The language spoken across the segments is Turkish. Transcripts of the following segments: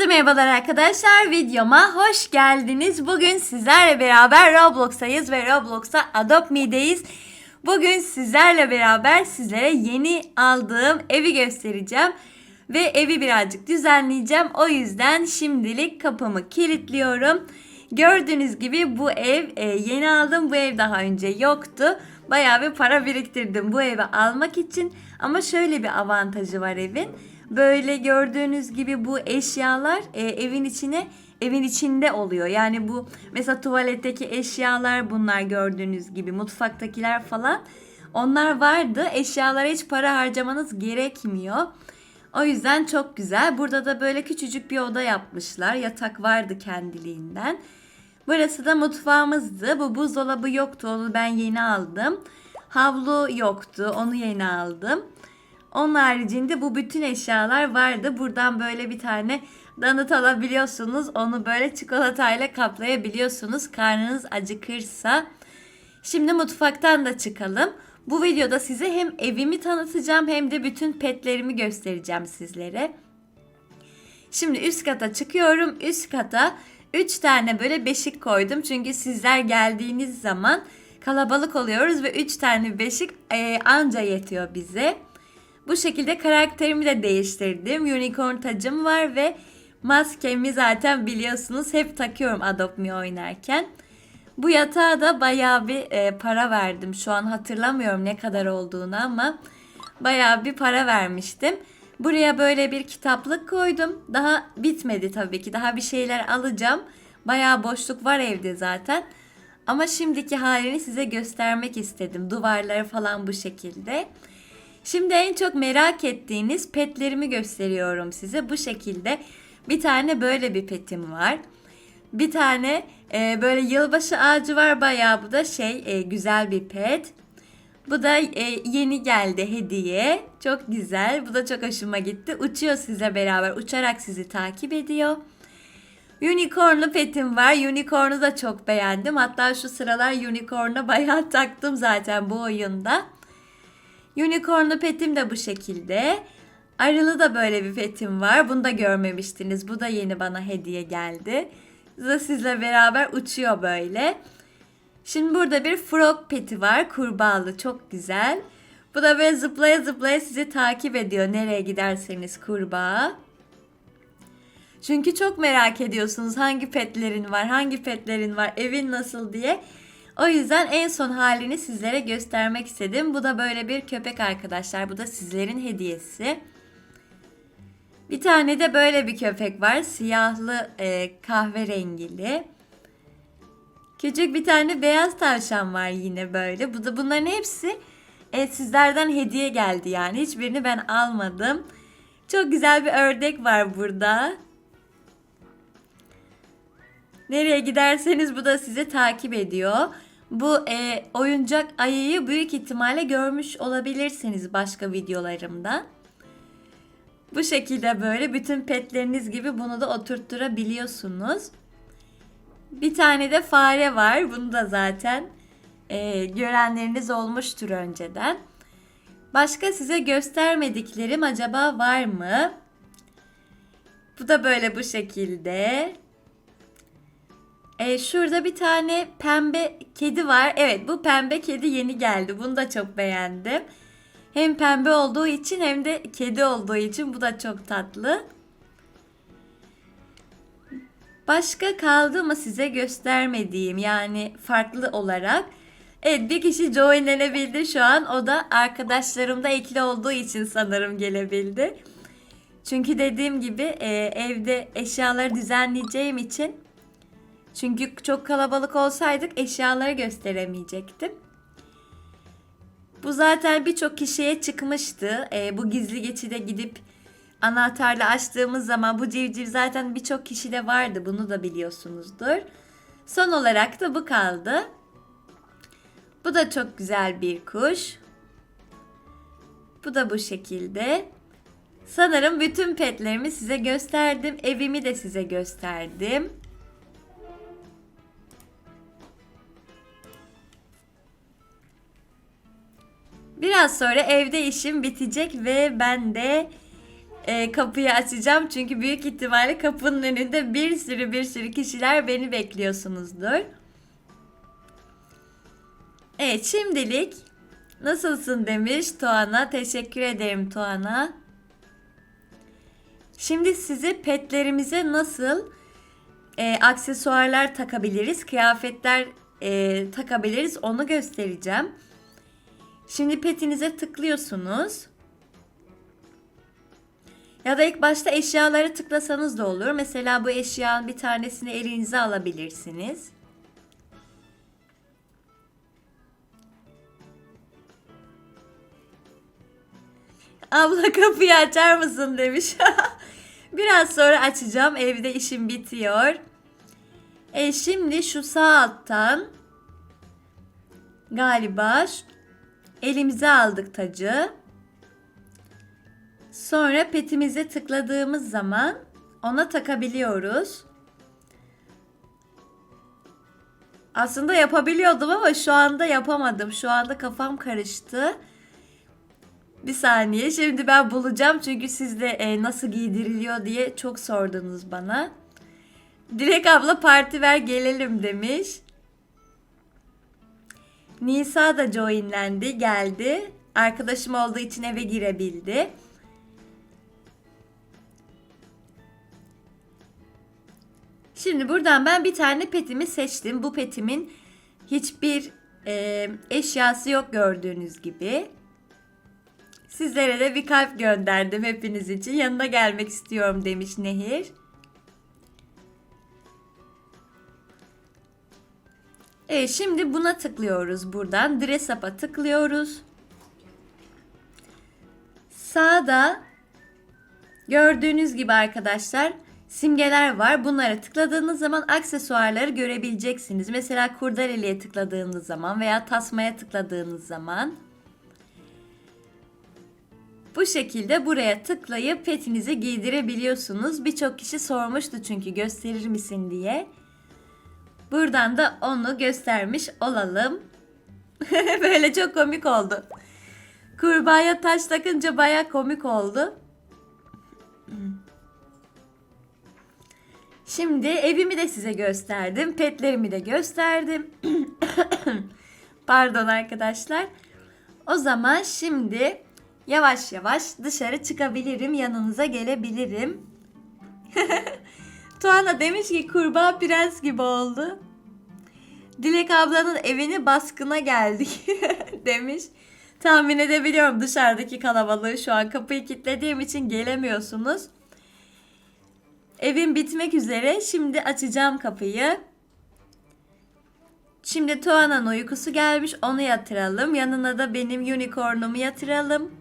Herkese merhabalar arkadaşlar. Videoma hoş geldiniz. Bugün sizlerle beraber Roblox'tayız ve Roblox'ta Adopt Me'deyiz. Bugün sizlerle beraber sizlere yeni aldığım evi göstereceğim. Ve evi birazcık düzenleyeceğim. O yüzden şimdilik kapımı kilitliyorum. Gördüğünüz gibi bu ev e, yeni aldım. Bu ev daha önce yoktu. Bayağı bir para biriktirdim bu evi almak için. Ama şöyle bir avantajı var evin. Böyle gördüğünüz gibi bu eşyalar e, evin içine evin içinde oluyor. Yani bu mesela tuvaletteki eşyalar bunlar gördüğünüz gibi mutfaktakiler falan onlar vardı. Eşyalara hiç para harcamanız gerekmiyor. O yüzden çok güzel. Burada da böyle küçücük bir oda yapmışlar. Yatak vardı kendiliğinden. Burası da mutfağımızdı. Bu buzdolabı yoktu. Onu ben yeni aldım. Havlu yoktu. Onu yeni aldım. Onun haricinde bu bütün eşyalar vardı. Buradan böyle bir tane donut alabiliyorsunuz. Onu böyle çikolatayla kaplayabiliyorsunuz. Karnınız acıkırsa. Şimdi mutfaktan da çıkalım. Bu videoda size hem evimi tanıtacağım hem de bütün petlerimi göstereceğim sizlere. Şimdi üst kata çıkıyorum. Üst kata 3 tane böyle beşik koydum. Çünkü sizler geldiğiniz zaman kalabalık oluyoruz ve 3 tane beşik e, anca yetiyor bize. Bu şekilde karakterimi de değiştirdim. Unicorn tacım var ve maskemi zaten biliyorsunuz hep takıyorum Adopt Me oynarken. Bu yatağa da bayağı bir e, para verdim. Şu an hatırlamıyorum ne kadar olduğunu ama bayağı bir para vermiştim. Buraya böyle bir kitaplık koydum. Daha bitmedi tabii ki. Daha bir şeyler alacağım. Bayağı boşluk var evde zaten. Ama şimdiki halini size göstermek istedim. Duvarları falan bu şekilde. Şimdi en çok merak ettiğiniz petlerimi gösteriyorum size. Bu şekilde bir tane böyle bir petim var. Bir tane e, böyle yılbaşı ağacı var bayağı bu da şey e, güzel bir pet. Bu da e, yeni geldi hediye. Çok güzel. Bu da çok hoşuma gitti. Uçuyor size beraber. Uçarak sizi takip ediyor. Unicornlu petim var. Unicorn'u da çok beğendim. Hatta şu sıralar unicorn'a bayağı taktım zaten bu oyunda. Unicornlu petim de bu şekilde. Arılı da böyle bir petim var. Bunu da görmemiştiniz. Bu da yeni bana hediye geldi. Da sizle beraber uçuyor böyle. Şimdi burada bir frog peti var. Kurbağalı çok güzel. Bu da böyle zıplaya zıplaya sizi takip ediyor. Nereye giderseniz kurbağa. Çünkü çok merak ediyorsunuz hangi petlerin var, hangi petlerin var, evin nasıl diye. O yüzden en son halini sizlere göstermek istedim. Bu da böyle bir köpek arkadaşlar. Bu da sizlerin hediyesi. Bir tane de böyle bir köpek var. Siyahlı e, kahverengili. Küçük bir tane beyaz tavşan var yine böyle. Bu da bunların hepsi e, sizlerden hediye geldi yani. Hiçbirini ben almadım. Çok güzel bir ördek var burada. Nereye giderseniz bu da sizi takip ediyor. Bu e, oyuncak ayıyı büyük ihtimalle görmüş olabilirsiniz başka videolarımda. Bu şekilde böyle bütün petleriniz gibi bunu da oturtturabiliyorsunuz. Bir tane de fare var. Bunu da zaten e, görenleriniz olmuştur önceden. Başka size göstermediklerim acaba var mı? Bu da böyle bu şekilde. E, şurada bir tane pembe kedi var. Evet bu pembe kedi yeni geldi. Bunu da çok beğendim. Hem pembe olduğu için hem de kedi olduğu için bu da çok tatlı. Başka kaldı mı size göstermediğim yani farklı olarak. Evet bir kişi joinlenebildi şu an. O da arkadaşlarımda ekli olduğu için sanırım gelebildi. Çünkü dediğim gibi e, evde eşyaları düzenleyeceğim için çünkü çok kalabalık olsaydık eşyaları gösteremeyecektim. Bu zaten birçok kişiye çıkmıştı. E, bu gizli geçide gidip anahtarla açtığımız zaman bu civciv zaten birçok kişide vardı. Bunu da biliyorsunuzdur. Son olarak da bu kaldı. Bu da çok güzel bir kuş. Bu da bu şekilde. Sanırım bütün petlerimi size gösterdim. Evimi de size gösterdim. Biraz sonra evde işim bitecek ve ben de e, kapıyı açacağım. Çünkü büyük ihtimalle kapının önünde bir sürü bir sürü kişiler beni bekliyorsunuzdur. Evet şimdilik nasılsın demiş Tuana. Teşekkür ederim Tuana. Şimdi size petlerimize nasıl e, aksesuarlar takabiliriz, kıyafetler e, takabiliriz onu göstereceğim. Şimdi petinize tıklıyorsunuz. Ya da ilk başta eşyaları tıklasanız da olur. Mesela bu eşyanın bir tanesini elinize alabilirsiniz. Abla kapıyı açar mısın demiş. Biraz sonra açacağım. Evde işim bitiyor. E şimdi şu sağ alttan galiba elimize aldık tacı. Sonra petimize tıkladığımız zaman ona takabiliyoruz. Aslında yapabiliyordum ama şu anda yapamadım. Şu anda kafam karıştı. Bir saniye. Şimdi ben bulacağım çünkü siz de e, nasıl giydiriliyor diye çok sordunuz bana. Dilek abla parti ver gelelim demiş. Nisa da joinlendi, geldi. Arkadaşım olduğu için eve girebildi. Şimdi buradan ben bir tane petimi seçtim. Bu petimin hiçbir e, eşyası yok gördüğünüz gibi. Sizlere de bir kalp gönderdim hepiniz için. Yanına gelmek istiyorum demiş Nehir. Evet şimdi buna tıklıyoruz buradan. Dress up'a tıklıyoruz. Sağda gördüğünüz gibi arkadaşlar simgeler var. Bunlara tıkladığınız zaman aksesuarları görebileceksiniz. Mesela kurdeleliye tıkladığınız zaman veya tasmaya tıkladığınız zaman bu şekilde buraya tıklayıp petinizi giydirebiliyorsunuz. Birçok kişi sormuştu çünkü gösterir misin diye. Buradan da onu göstermiş olalım. Böyle çok komik oldu. Kurbağaya taş takınca baya komik oldu. Şimdi evimi de size gösterdim. Petlerimi de gösterdim. Pardon arkadaşlar. O zaman şimdi yavaş yavaş dışarı çıkabilirim. Yanınıza gelebilirim. Tuana demiş ki kurbağa prens gibi oldu. Dilek ablanın evini baskına geldik demiş. Tahmin edebiliyorum dışarıdaki kalabalığı şu an kapıyı kilitlediğim için gelemiyorsunuz. Evim bitmek üzere. Şimdi açacağım kapıyı. Şimdi Tuana'nın uykusu gelmiş. Onu yatıralım. Yanına da benim unicornumu yatıralım.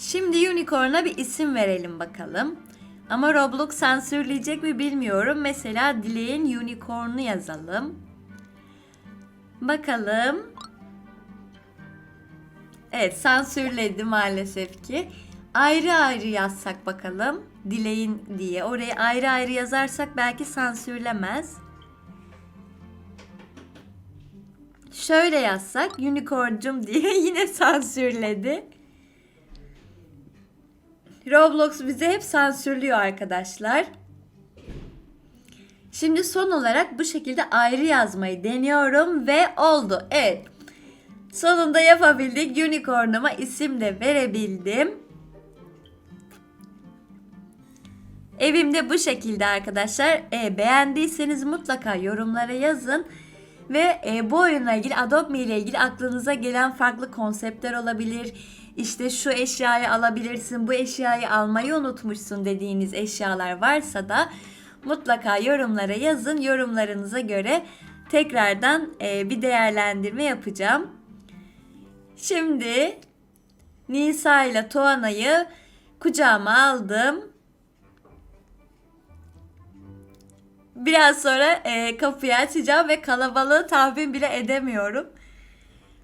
Şimdi unicorn'a bir isim verelim bakalım. Ama Roblox sansürleyecek mi bilmiyorum. Mesela Dileğin unicorn'u yazalım. Bakalım. Evet sansürledi maalesef ki. Ayrı ayrı yazsak bakalım. Dileğin diye. Oraya ayrı ayrı yazarsak belki sansürlemez. Şöyle yazsak unicorncum diye yine sansürledi. Roblox bize hep sansürlüyor arkadaşlar. Şimdi son olarak bu şekilde ayrı yazmayı deniyorum ve oldu. Evet. Sonunda yapabildik. Unicorn'uma isim de verebildim. Evimde bu şekilde arkadaşlar. E, beğendiyseniz mutlaka yorumlara yazın. Ve e, bu oyunla ilgili Adopt Me ile ilgili aklınıza gelen farklı konseptler olabilir. İşte şu eşyayı alabilirsin, bu eşyayı almayı unutmuşsun dediğiniz eşyalar varsa da mutlaka yorumlara yazın. Yorumlarınıza göre tekrardan e, bir değerlendirme yapacağım. Şimdi Nisa ile Tuana'yı kucağıma aldım. Biraz sonra e, kapıyı açacağım ve kalabalığı tahmin bile edemiyorum.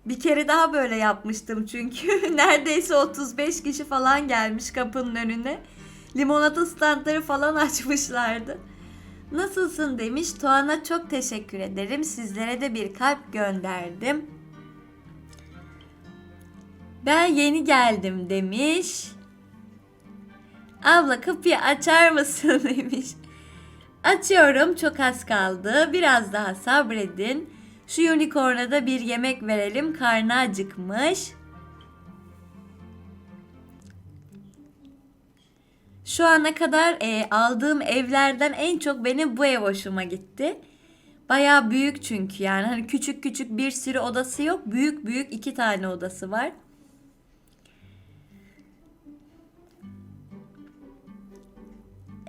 Bir kere daha böyle yapmıştım çünkü. Neredeyse 35 kişi falan gelmiş kapının önüne. Limonata standları falan açmışlardı. Nasılsın demiş. Tuana çok teşekkür ederim. Sizlere de bir kalp gönderdim. Ben yeni geldim demiş. Abla kapıyı açar mısın demiş. Açıyorum çok az kaldı. Biraz daha sabredin. Şu unicorn'a da bir yemek verelim. Karnı acıkmış. Şu ana kadar e, aldığım evlerden en çok benim bu ev hoşuma gitti. Baya büyük çünkü yani hani küçük küçük bir sürü odası yok. Büyük büyük iki tane odası var.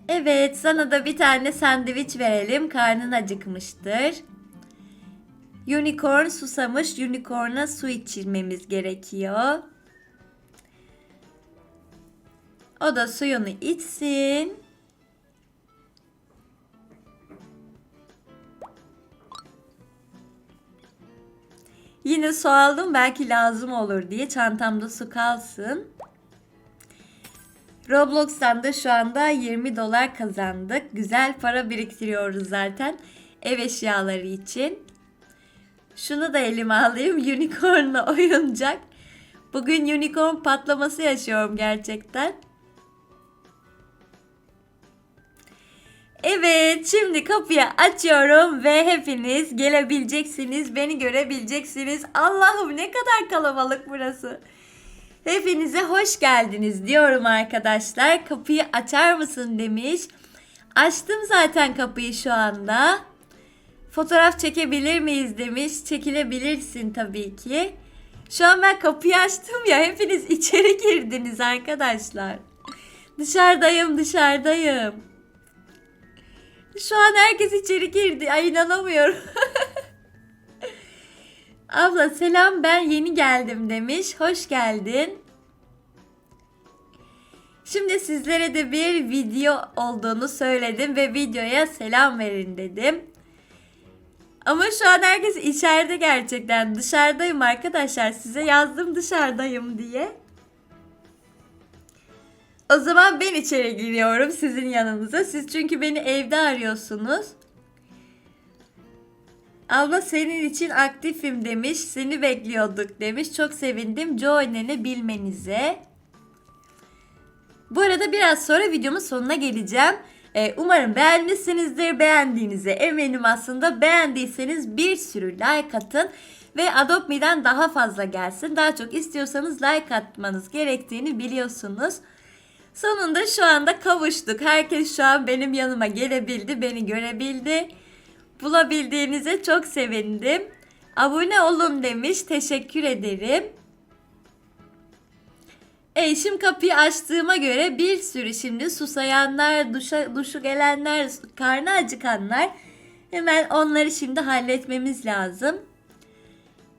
Evet sana da bir tane sandviç verelim. Karnın acıkmıştır. Unicorn susamış. Unicorn'a su içirmemiz gerekiyor. O da suyunu içsin. Yine su aldım belki lazım olur diye çantamda su kalsın. Roblox'tan da şu anda 20 dolar kazandık. Güzel para biriktiriyoruz zaten ev eşyaları için. Şunu da elime alayım. Unicorn'la oyuncak. Bugün unicorn patlaması yaşıyorum gerçekten. Evet, şimdi kapıyı açıyorum ve hepiniz gelebileceksiniz, beni görebileceksiniz. Allah'ım ne kadar kalabalık burası. Hepinize hoş geldiniz diyorum arkadaşlar. Kapıyı açar mısın demiş. Açtım zaten kapıyı şu anda. Fotoğraf çekebilir miyiz demiş. Çekilebilirsin tabii ki. Şu an ben kapıyı açtım ya hepiniz içeri girdiniz arkadaşlar. Dışarıdayım dışarıdayım. Şu an herkes içeri girdi. Ay inanamıyorum. Abla selam ben yeni geldim demiş. Hoş geldin. Şimdi sizlere de bir video olduğunu söyledim ve videoya selam verin dedim. Ama şu an herkes içeride gerçekten. Dışarıdayım arkadaşlar. Size yazdım dışarıdayım diye. O zaman ben içeri giriyorum sizin yanınıza. Siz çünkü beni evde arıyorsunuz. Abla senin için aktifim demiş. Seni bekliyorduk demiş. Çok sevindim. Join'ini bilmenize. Bu arada biraz sonra videomun sonuna geleceğim. Ee, umarım beğenmişsinizdir. Beğendiğinize eminim aslında. Beğendiyseniz bir sürü like atın. Ve Adopt Me'den daha fazla gelsin. Daha çok istiyorsanız like atmanız gerektiğini biliyorsunuz. Sonunda şu anda kavuştuk. Herkes şu an benim yanıma gelebildi, beni görebildi. Bulabildiğinize çok sevindim. Abone olun demiş. Teşekkür ederim. Eşim kapıyı açtığıma göre bir sürü şimdi susayanlar, duşa, duşu gelenler, karnı acıkanlar. Hemen onları şimdi halletmemiz lazım.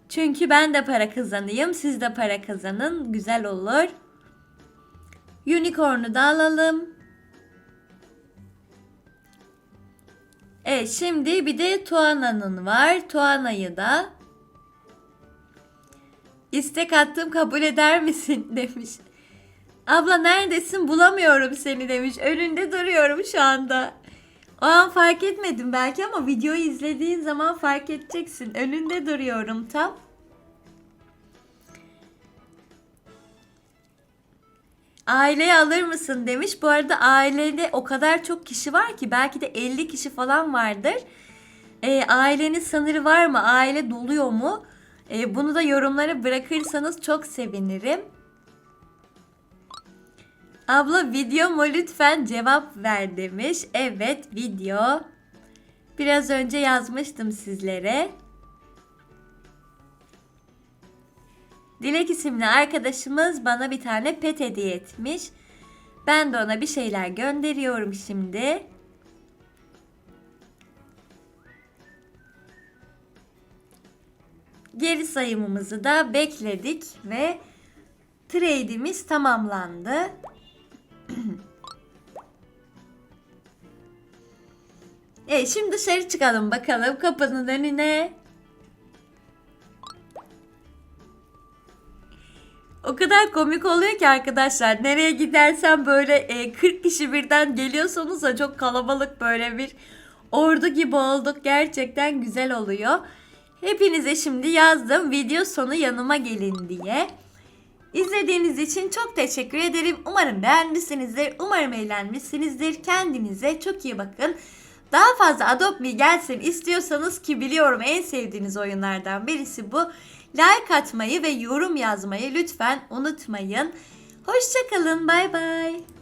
Çünkü ben de para kazanayım, siz de para kazanın. Güzel olur. Unicorn'u da alalım. Evet şimdi bir de Tuana'nın var. Tuana'yı da istek attım kabul eder misin demiş. Abla neredesin bulamıyorum seni demiş. Önünde duruyorum şu anda. O an fark etmedim belki ama videoyu izlediğin zaman fark edeceksin. Önünde duruyorum tam. Aileye alır mısın demiş. Bu arada ailede o kadar çok kişi var ki belki de 50 kişi falan vardır. E, ailenin sınırı var mı? Aile doluyor mu? E, bunu da yorumlara bırakırsanız çok sevinirim. Abla video mu lütfen cevap ver demiş. Evet video. Biraz önce yazmıştım sizlere. Dilek isimli arkadaşımız bana bir tane pet hediye etmiş. Ben de ona bir şeyler gönderiyorum şimdi. Geri sayımımızı da bekledik ve trade'imiz tamamlandı. Evet şimdi dışarı çıkalım bakalım kapının önüne. O kadar komik oluyor ki arkadaşlar. Nereye gidersen böyle e, 40 kişi birden geliyorsanız da çok kalabalık böyle bir ordu gibi olduk. Gerçekten güzel oluyor. Hepinize şimdi yazdım video sonu yanıma gelin diye. İzlediğiniz için çok teşekkür ederim. Umarım beğenmişsinizdir. Umarım eğlenmişsinizdir. Kendinize çok iyi bakın. Daha fazla Adopt Me gelsin istiyorsanız ki biliyorum en sevdiğiniz oyunlardan birisi bu. Like atmayı ve yorum yazmayı lütfen unutmayın. Hoşçakalın. Bay bay.